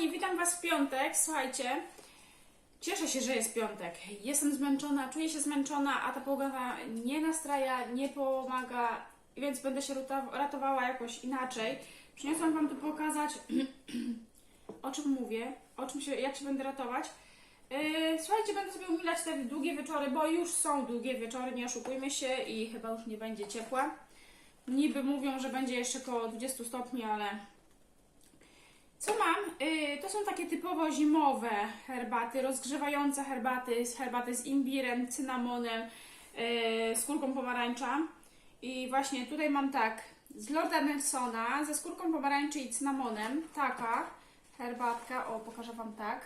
kochani, witam Was w piątek. Słuchajcie, cieszę się, że jest piątek. Jestem zmęczona, czuję się zmęczona, a ta pogoda nie nastraja, nie pomaga, więc będę się ratowała jakoś inaczej. Przyniosłam Wam tu pokazać, o czym mówię, o czym się, jak się będę ratować. Yy, Słuchajcie, będę sobie umilać te długie wieczory, bo już są długie wieczory, nie oszukujmy się i chyba już nie będzie ciepła. Niby mówią, że będzie jeszcze około 20 stopni, ale co mam? Yy, to są takie typowo zimowe herbaty, rozgrzewające herbaty, herbaty z imbirem, cynamonem, skórką pomarańcza. I właśnie tutaj mam tak, z Lorda Nelsona, ze skórką pomarańczy i cynamonem, taka herbatka, o pokażę Wam tak.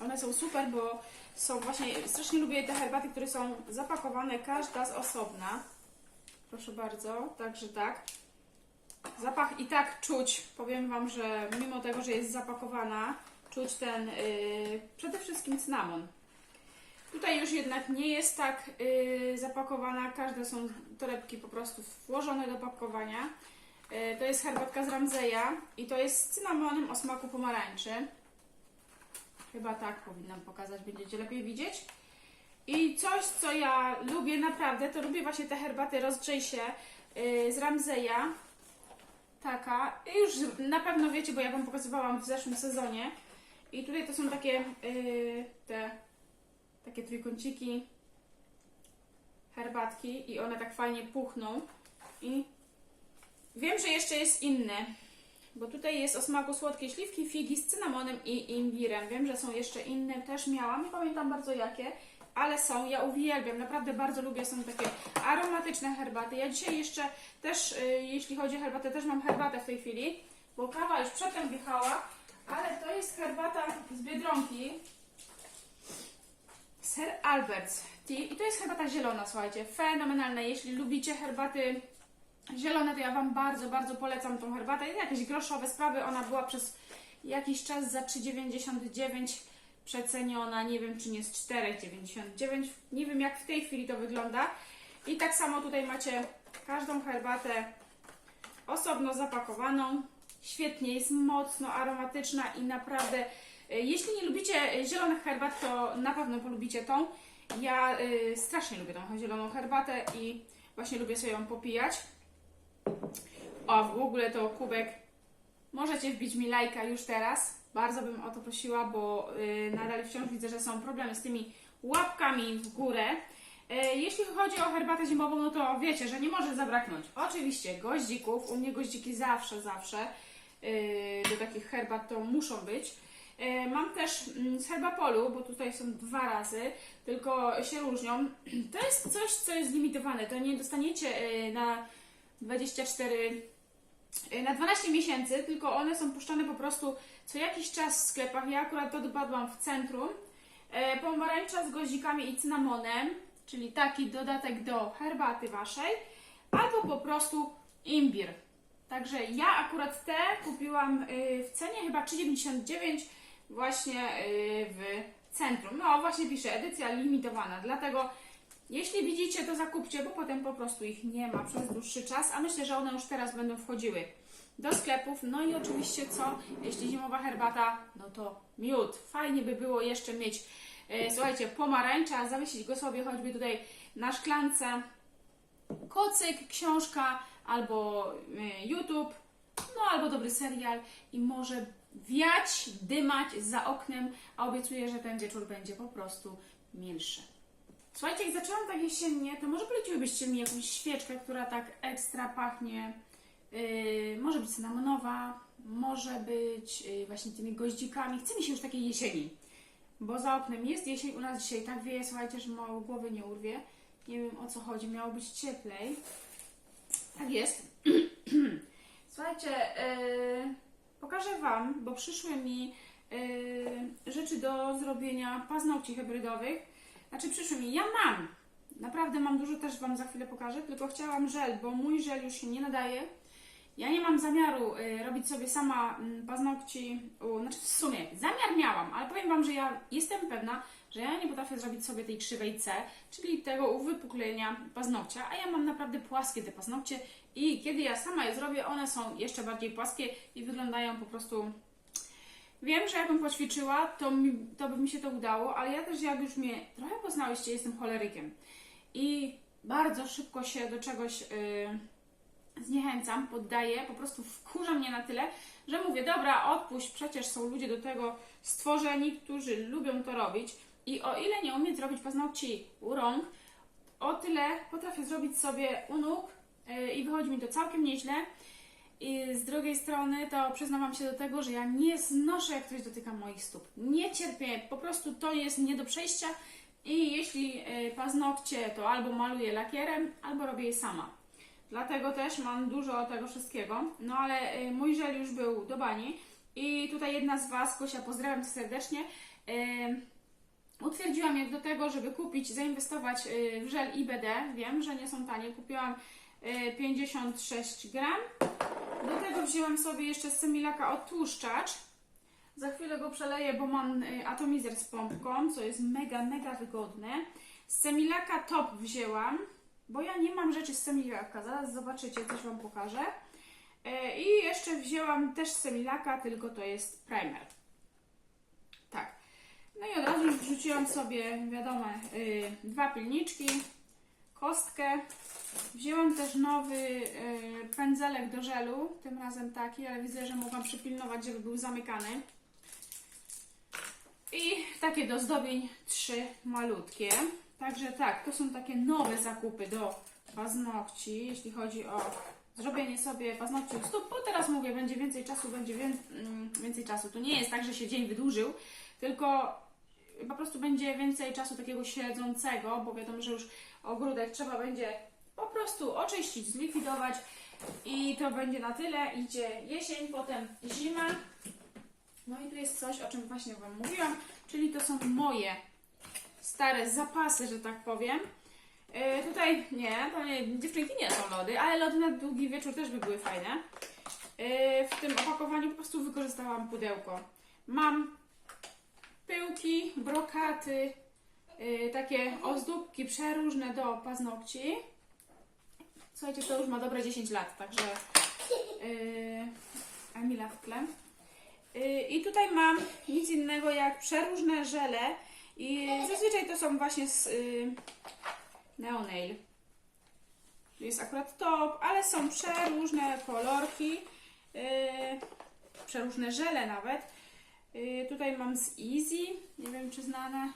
One są super, bo są właśnie, strasznie lubię te herbaty, które są zapakowane, każda z osobna. Proszę bardzo, także tak. Zapach i tak czuć, powiem Wam, że mimo tego, że jest zapakowana, czuć ten yy, przede wszystkim cynamon. Tutaj już jednak nie jest tak yy, zapakowana, każde są torebki po prostu włożone do pakowania. Yy, to jest herbatka z Ramzeja i to jest z cynamonem o smaku pomarańczy. Chyba tak powinnam pokazać, będziecie lepiej widzieć. I coś, co ja lubię naprawdę, to lubię właśnie te herbaty rozgrzej się z Ramzeja. Taka. Już na pewno wiecie, bo ja Wam pokazywałam w zeszłym sezonie. I tutaj to są takie yy, te takie trójkąciki herbatki i one tak fajnie puchną. I wiem, że jeszcze jest inny, bo tutaj jest o smaku słodkiej śliwki, figi z cynamonem i imbirem. Wiem, że są jeszcze inne, też miałam, nie pamiętam bardzo jakie, ale są, ja uwielbiam, naprawdę bardzo lubię, są takie aromatyczne herbaty. Ja dzisiaj jeszcze też, y, jeśli chodzi o herbatę, też mam herbatę w tej chwili, bo kawa już przedtem wjechała, ale to jest herbata z Biedronki, Sir Albert's Tea i to jest herbata zielona, słuchajcie, fenomenalna. Jeśli lubicie herbaty zielone, to ja Wam bardzo, bardzo polecam tą herbatę. Jakieś groszowe sprawy, ona była przez jakiś czas za 3,99 przeceniona, nie wiem czy nie z 4,99, nie wiem jak w tej chwili to wygląda. I tak samo tutaj macie każdą herbatę osobno zapakowaną. Świetnie, jest mocno aromatyczna i naprawdę, y, jeśli nie lubicie zielonych herbat, to na pewno polubicie tą. Ja y, strasznie lubię tą zieloną herbatę i właśnie lubię sobie ją popijać. O, w ogóle to kubek. Możecie wbić mi lajka już teraz. Bardzo bym o to prosiła, bo y, nadal wciąż widzę, że są problemy z tymi łapkami w górę. Y, jeśli chodzi o herbatę zimową, no to wiecie, że nie może zabraknąć. Oczywiście goździków, u mnie goździki zawsze, zawsze y, do takich herbat to muszą być. Mam też mm, z herbapolu, bo tutaj są dwa razy, tylko się różnią. To jest coś, co jest limitowane. To nie dostaniecie na 24 y, na 12 miesięcy, tylko one są puszczane po prostu co jakiś czas w sklepach. Ja akurat to dopadłam w centrum. E, pomarańcza z goździkami i cynamonem, czyli taki dodatek do herbaty waszej, albo po prostu imbir. Także ja akurat te kupiłam y, w cenie chyba 3,99 właśnie y, w centrum. No właśnie pisze edycja limitowana, dlatego jeśli widzicie, to zakupcie, bo potem po prostu ich nie ma przez dłuższy czas, a myślę, że one już teraz będą wchodziły do sklepów. No i oczywiście co, jeśli zimowa herbata, no to miód. Fajnie by było jeszcze mieć, e, słuchajcie, pomarańcza, zawiesić go sobie choćby tutaj na szklance. Kocyk, książka albo e, YouTube, no albo dobry serial i może wiać, dymać za oknem, a obiecuję, że ten wieczór będzie po prostu milszy. Słuchajcie, jak zaczęłam tak jesiennie, to może poleciłybyście mi jakąś świeczkę, która tak ekstra pachnie. Yy, może być cynamonowa, może być yy, właśnie tymi goździkami. Chce mi się już takiej jesieni, bo za oknem jest jesień, u nas dzisiaj tak wieje, słuchajcie, że mało głowy nie urwie. Nie wiem o co chodzi, miało być cieplej. Tak jest. Słuchajcie, yy, pokażę Wam, bo przyszły mi yy, rzeczy do zrobienia paznokci hybrydowych. Znaczy przyszły mi, ja mam, naprawdę mam dużo, też Wam za chwilę pokażę, tylko chciałam żel, bo mój żel już się nie nadaje. Ja nie mam zamiaru y, robić sobie sama mm, paznokci, znaczy w sumie zamiar miałam, ale powiem Wam, że ja jestem pewna, że ja nie potrafię zrobić sobie tej krzywej C, czyli tego uwypuklenia paznokcia, a ja mam naprawdę płaskie te paznokcie i kiedy ja sama je zrobię, one są jeszcze bardziej płaskie i wyglądają po prostu Wiem, że jakbym poćwiczyła, to, mi, to by mi się to udało, ale ja też jak już mnie trochę poznałyście, jestem cholerykiem. I bardzo szybko się do czegoś yy, zniechęcam, poddaję, po prostu wkurza mnie na tyle, że mówię, dobra, odpuść, przecież są ludzie do tego stworzeni, którzy lubią to robić. I o ile nie umiem zrobić paznokci u rąk, o tyle potrafię zrobić sobie u nóg yy, i wychodzi mi to całkiem nieźle. I z drugiej strony to przyznam się do tego, że ja nie znoszę, jak ktoś dotyka moich stóp. Nie cierpię, po prostu to jest nie do przejścia i jeśli e, paznokcie, to albo maluję lakierem, albo robię je sama. Dlatego też mam dużo tego wszystkiego. No ale e, mój żel już był do bani i tutaj jedna z Was, Kosia, pozdrawiam Cię serdecznie, e, utwierdziła mnie do tego, żeby kupić, zainwestować e, w żel IBD. Wiem, że nie są tanie. Kupiłam e, 56 gram. Do tego wzięłam sobie jeszcze z Semilaka odtłuszczacz. Za chwilę go przeleję, bo mam y, atomizer z pompką, co jest mega, mega wygodne. Z Semilaka top wzięłam, bo ja nie mam rzeczy z Semilaka. Zaraz zobaczycie, coś Wam pokażę. Y, I jeszcze wzięłam też z Semilaka, tylko to jest primer. Tak. No i od razu już wrzuciłam sobie, wiadomo, y, dwa pilniczki, kostkę. Wzięłam też nowy y, pędzelek do żelu, tym razem taki, ale widzę, że mogłam przypilnować, żeby był zamykany. I takie do zdobień trzy malutkie. Także tak, to są takie nowe zakupy do paznokci, jeśli chodzi o zrobienie sobie paznokci u stóp, bo teraz mówię, będzie więcej czasu, będzie wię- mm, więcej czasu. To nie jest tak, że się dzień wydłużył, tylko po prostu będzie więcej czasu takiego śledzącego, bo wiadomo, że już ogródek trzeba będzie po prostu oczyścić, zlikwidować i to będzie na tyle. Idzie jesień, potem zima. No i tu jest coś, o czym właśnie Wam mówiłam, czyli to są moje stare zapasy, że tak powiem. Yy, tutaj nie, to nie, dziewczynki nie są lody, ale lody na długi wieczór też by były fajne. Yy, w tym opakowaniu po prostu wykorzystałam pudełko. Mam pyłki, brokaty, yy, takie ozdóbki przeróżne do paznokci. Słuchajcie, to już ma dobre 10 lat, także yy, Emila w tle. Yy, I tutaj mam nic innego jak przeróżne żele i zazwyczaj to są właśnie z yy, Neonail. Jest akurat top, ale są przeróżne kolorki, yy, przeróżne żele nawet. Yy, tutaj mam z Easy, nie wiem czy znane,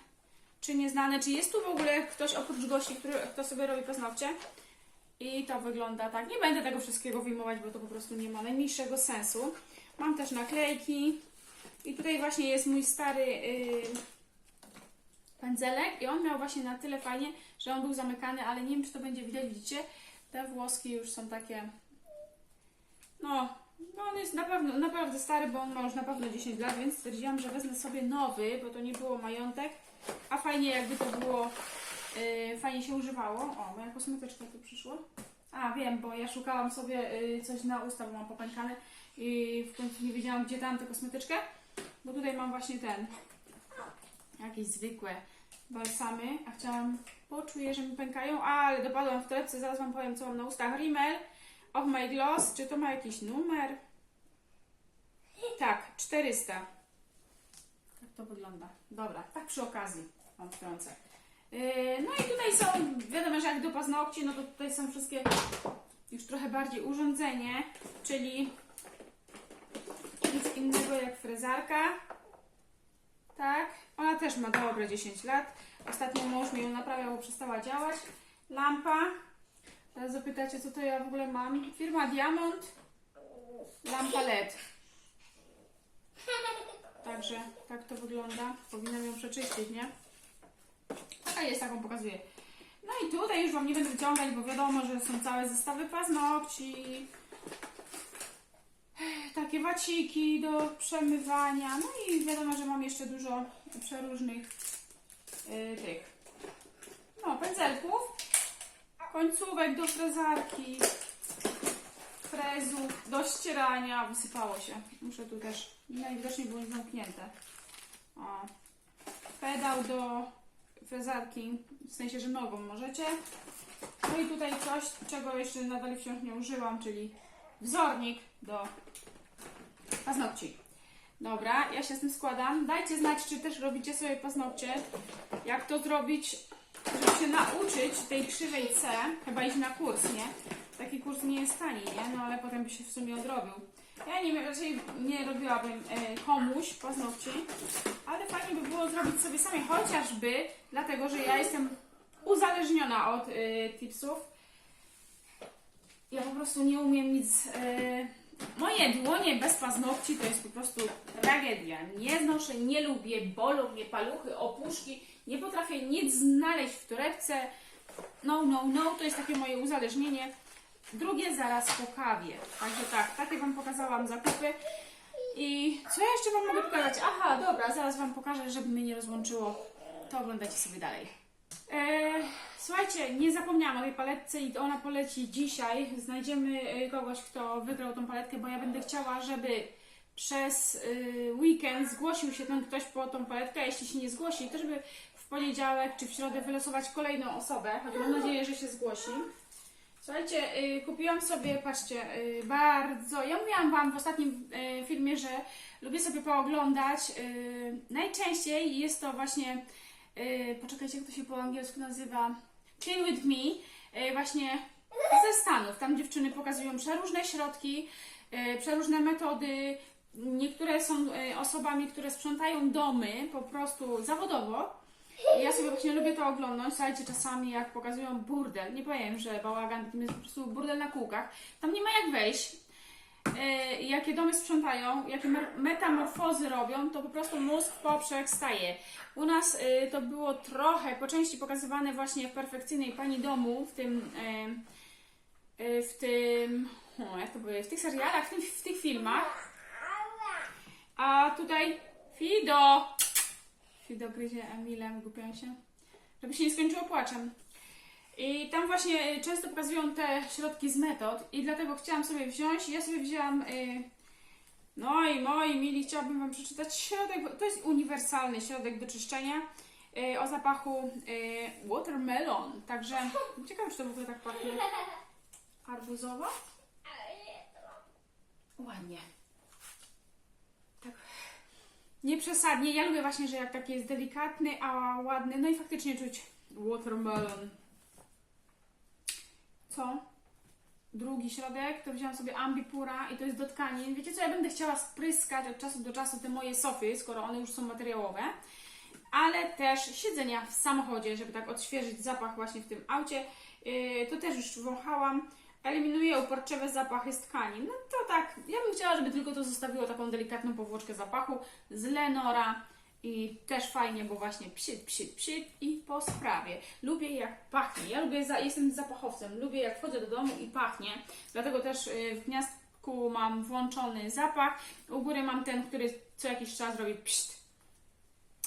czy nieznane, czy jest tu w ogóle ktoś oprócz gości, który, kto sobie robi paznokcie. I to wygląda tak. Nie będę tego wszystkiego wyjmować, bo to po prostu nie ma najmniejszego sensu. Mam też naklejki. I tutaj właśnie jest mój stary yy, pędzelek. I on miał właśnie na tyle fajnie, że on był zamykany, ale nie wiem, czy to będzie widać. Widzicie? Te włoski już są takie... No, no on jest na pewno, naprawdę stary, bo on ma już na pewno 10 lat, więc stwierdziłam, że wezmę sobie nowy, bo to nie było majątek. A fajnie jakby to było Yy, fajnie się używało. O, moja kosmetyczka tu przyszła. A, wiem, bo ja szukałam sobie yy, coś na usta, bo mam popękane i w końcu nie wiedziałam, gdzie dam tę kosmetyczkę, bo tutaj mam właśnie ten, jakieś zwykłe balsamy, a chciałam, poczuję, że mi pękają, ale dopadłam w torebce, zaraz Wam powiem, co mam na ustach. Rimmel of My Gloss, czy to ma jakiś numer? Tak, 400. Tak to wygląda. Dobra, tak przy okazji Wam wtrącę. Yy, No i tutaj są, wiadomo, że jak do paznokci, no to tutaj są wszystkie już trochę bardziej urządzenie, czyli nic innego jak frezarka. Tak, też ma dobre 10 lat. Ostatnio mąż mi ją naprawiał, bo przestała działać. Lampa. Teraz zapytacie, co to ja w ogóle mam. Firma Diamond. Lampa LED. Także tak to wygląda. Powinnam ją przeczyścić, nie? Taka jest, taką pokazuję. No i tutaj już Wam nie będę wyciągać, bo wiadomo, że są całe zestawy paznokci. Takie waciki do przemywania. No i wiadomo, że mam jeszcze dużo przeróżnych yy, tych no, pędzelków, końcówek do frezarki, frezów do ścierania. Wysypało się. Muszę tu też, najwidoczniej było zamknięte. O. Pedał do frezarki, w sensie, że nogą możecie. No i tutaj coś, czego jeszcze nadal wciąż nie użyłam, czyli wzornik do paznokci. Dobra, ja się z tym składam. Dajcie znać, czy też robicie sobie paznokcie. Jak to zrobić, żeby się nauczyć tej krzywej C. Chyba iść na kurs, nie? Taki kurs nie jest tani, nie? No ale potem by się w sumie odrobił. Ja nie wiem, raczej nie robiłabym e, komuś paznokci, ale fajnie by było zrobić sobie sami, chociażby dlatego, że ja jestem uzależniona od e, tipsów. Ja po prostu nie umiem nic. Moje dłonie bez paznokci to jest po prostu tragedia. Nie znoszę, nie lubię, bolą mnie paluchy, opuszki. Nie potrafię nic znaleźć w torebce. No, no, no, to jest takie moje uzależnienie. Drugie zaraz po kawie. Także tak, takie Wam pokazałam zakupy. I co ja jeszcze Wam mogę pokazać? Aha, dobra, zaraz Wam pokażę, żeby mnie nie rozłączyło. To oglądajcie sobie dalej. Eee, słuchajcie, nie zapomniałam o tej paletce i ona poleci dzisiaj. Znajdziemy e, kogoś, kto wygrał tą paletkę, bo ja będę chciała, żeby przez y, weekend zgłosił się ten ktoś po tą paletkę, jeśli się nie zgłosi, to żeby w poniedziałek czy w środę wylosować kolejną osobę. Mam nadzieję, że się zgłosi. Słuchajcie, kupiłam sobie, patrzcie, bardzo. Ja mówiłam Wam w ostatnim filmie, że lubię sobie pooglądać. Y, najczęściej jest to właśnie, poczekajcie, jak to się po angielsku nazywa, Chill with Me, y, właśnie ze Stanów. Tam dziewczyny pokazują przeróżne środki, y, przeróżne metody. Niektóre są osobami, które sprzątają domy po prostu zawodowo. Ja sobie właśnie lubię to oglądać. Słuchajcie, czasami jak pokazują burdel, nie powiem, że bałagan, to jest po prostu burdel na kółkach. Tam nie ma jak wejść. E, jakie domy sprzątają, jakie metamorfozy robią, to po prostu mózg w poprzek staje. U nas e, to było trochę po części pokazywane właśnie w perfekcyjnej pani domu, w tym, e, w tym, jak to powiedzieć, w tych serialach, w, tym, w tych filmach. A tutaj Fido! Fido gryzie Emilę, wygłupiam się. Żeby się nie skończyło płaczem. I tam właśnie y, często pokazują te środki z metod i dlatego chciałam sobie wziąć. Ja sobie wzięłam. Y, no i moi mili, chciałabym Wam przeczytać środek. To jest uniwersalny środek do czyszczenia y, o zapachu watermelon. Także ciekawe, czy to w ogóle tak pachnie. Arbuzowo? Ładnie. Tak. Nie przesadnie. Ja lubię właśnie, że jak taki jest delikatny, a ładny. No i faktycznie czuć watermelon. Co? Drugi środek, to wziąłam sobie Ambipura i to jest do tkanin. Wiecie co, ja będę chciała spryskać od czasu do czasu te moje sofy, skoro one już są materiałowe. Ale też siedzenia w samochodzie, żeby tak odświeżyć zapach właśnie w tym aucie. Yy, to też już wąchałam. Eliminuje uporczywe zapachy z tkanin. No to tak, ja bym chciała, żeby tylko to zostawiło taką delikatną powłoczkę zapachu z Lenora. I też fajnie, bo właśnie psit, psit, psit i po sprawie. Lubię jak pachnie. Ja lubię, za, jestem zapachowcem. Lubię jak wchodzę do domu i pachnie. Dlatego też y, w gniazdku mam włączony zapach. U góry mam ten, który co jakiś czas robi psit.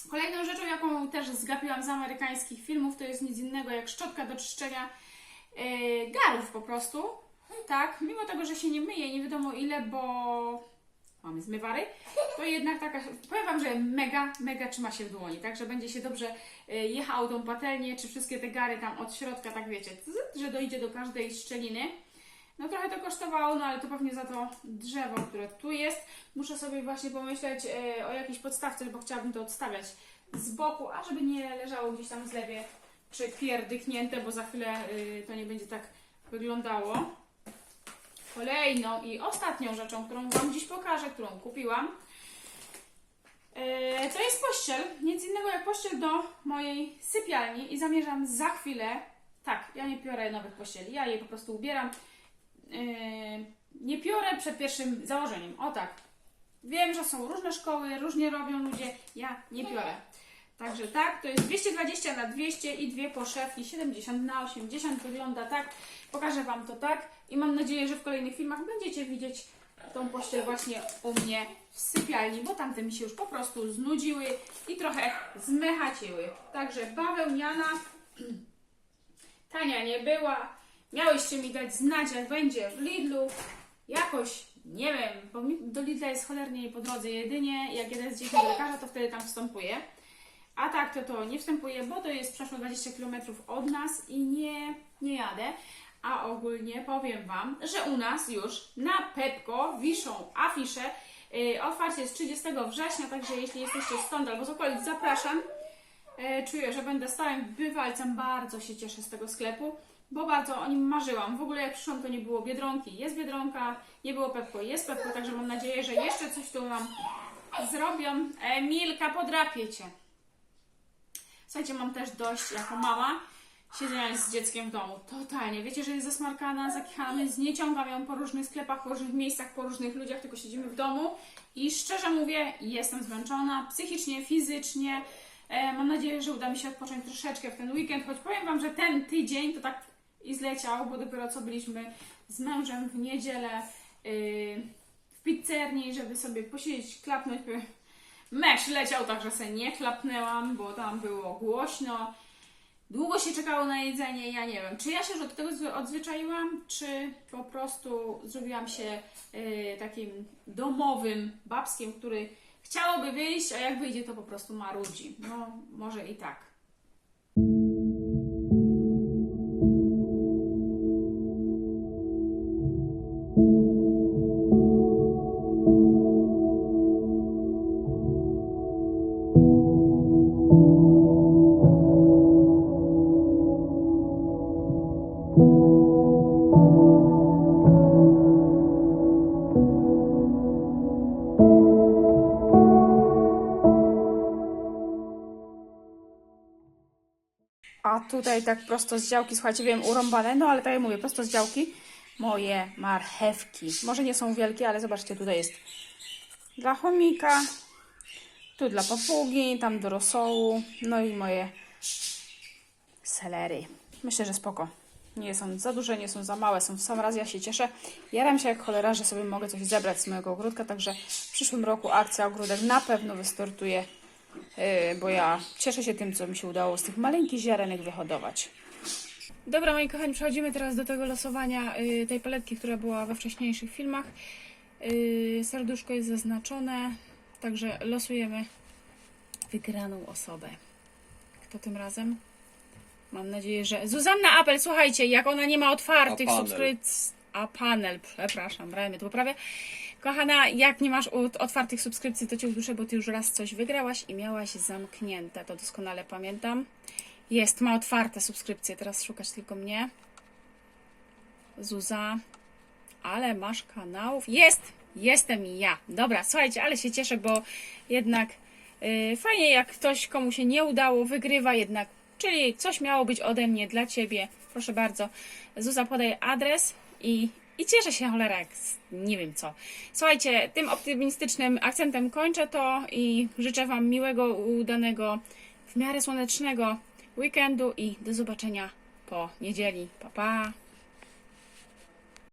Kolejną rzeczą, jaką też zgapiłam z amerykańskich filmów, to jest nic innego jak szczotka do czyszczenia yy, garów po prostu. Tak, mimo tego, że się nie myje, nie wiadomo ile, bo mamy zmywary, to jednak taka, powiem Wam, że mega, mega trzyma się w dłoni, także będzie się dobrze y, jechało tą patelnię, czy wszystkie te gary tam od środka, tak wiecie, że dojdzie do każdej szczeliny. No trochę to kosztowało, no ale to pewnie za to drzewo, które tu jest. Muszę sobie właśnie pomyśleć y, o jakiejś podstawce, bo chciałabym to odstawiać z boku, a żeby nie leżało gdzieś tam w zlewie, czy pierdyknięte, bo za chwilę y, to nie będzie tak wyglądało. Kolejną i ostatnią rzeczą, którą Wam dziś pokażę, którą kupiłam, e, to jest pościel. Nic innego jak pościel do mojej sypialni i zamierzam za chwilę. Tak, ja nie piorę nowych pościeli, ja je po prostu ubieram. E, Nie piorę przed pierwszym założeniem. O tak. Wiem, że są różne szkoły, różnie robią ludzie. Ja nie piorę. Także tak, to jest 220 na 200 i dwie poszewki 70 na 80 wygląda tak. Pokażę Wam to tak i mam nadzieję, że w kolejnych filmach będziecie widzieć tą pościel właśnie u mnie w sypialni, bo tamte mi się już po prostu znudziły i trochę zmechaciły. Także bawełniana, tania nie była. Miałyście mi dać znać, jak będzie w Lidlu. Jakoś, nie wiem, bo mi do Lidla jest cholernie nie po drodze. Jedynie jak jeden z dzieci do lekarza, to wtedy tam wstępuję. A tak to to nie wstępuję, bo to jest przeszło 20 km od nas i nie, nie jadę. A ogólnie powiem Wam, że u nas już na Pepko wiszą afisze Yy, Otwarcie jest 30 września, także jeśli jesteście stąd albo z okolic, zapraszam. E, Czuję, że będę stałym bywalcem. Bardzo się cieszę z tego sklepu, bo bardzo o nim marzyłam. W ogóle jak przyszłam, to nie było Biedronki. Jest Biedronka, nie było Pepko, jest Pepko, także mam nadzieję, że jeszcze coś tu nam zrobią. E, Milka, podrapię Cię. Słuchajcie, mam też dość jako mama siedzenia z dzieckiem w domu. Totalnie. Wiecie, że jest zasmarkana, zakichana, więc nie ciągam ją po różnych sklepach, po różnych miejscach, po różnych ludziach, tylko siedzimy w domu. I szczerze mówię, jestem zmęczona psychicznie, fizycznie. E, mam nadzieję, że uda mi się odpocząć troszeczkę w ten weekend, choć powiem Wam, że ten tydzień to tak i zleciał, bo dopiero co byliśmy z mężem w niedzielę yy, w pizzerni, żeby sobie posiedzieć, klapnąć. Mecz leciał, także sobie nie klapnęłam, bo tam było głośno. Długo się czekało na jedzenie, ja nie wiem, czy ja się już od tego zwy- odzwyczaiłam, czy po prostu zrobiłam się y, takim domowym babskiem, który chciałoby wyjść, a jak wyjdzie, to po prostu marudzi. No, może i tak. A tutaj tak prosto z działki, słuchajcie, wiem, urąbane, no ale tak jak mówię, prosto z działki moje marchewki. Może nie są wielkie, ale zobaczcie, tutaj jest dla chomika, tu dla papugi, tam do rosołu, no i moje selery. Myślę, że spoko. Nie są za duże, nie są za małe, są w sam raz, ja się cieszę. Jaram się jak cholera, że sobie mogę coś zebrać z mojego ogródka, także w przyszłym roku akcja ogródek na pewno wystartuje, bo ja cieszę się tym, co mi się udało z tych maleńkich ziarenek wyhodować. Dobra, moi kochani, przechodzimy teraz do tego losowania y, tej paletki, która była we wcześniejszych filmach. Y, serduszko jest zaznaczone, także losujemy wygraną osobę. Kto tym razem? Mam nadzieję, że. Zuzanna Apel, słuchajcie, jak ona nie ma otwartych subskrypcji. A panel, przepraszam, brałem to poprawię. Kochana, jak nie masz otwartych subskrypcji, to cię uduszę, bo ty już raz coś wygrałaś i miałaś zamknięte. To doskonale pamiętam. Jest, ma otwarte subskrypcje. Teraz szukać tylko mnie. Zuza. Ale masz kanałów. Jest! Jestem ja. Dobra, słuchajcie, ale się cieszę, bo jednak yy, fajnie, jak ktoś, komu się nie udało, wygrywa jednak. Czyli coś miało być ode mnie dla ciebie. Proszę bardzo. Zuza podaje adres i, i cieszę się, cholera, jak nie wiem co. Słuchajcie, tym optymistycznym akcentem kończę to i życzę Wam miłego, udanego, w miarę słonecznego weekendu i do zobaczenia po niedzieli. Pa, pa!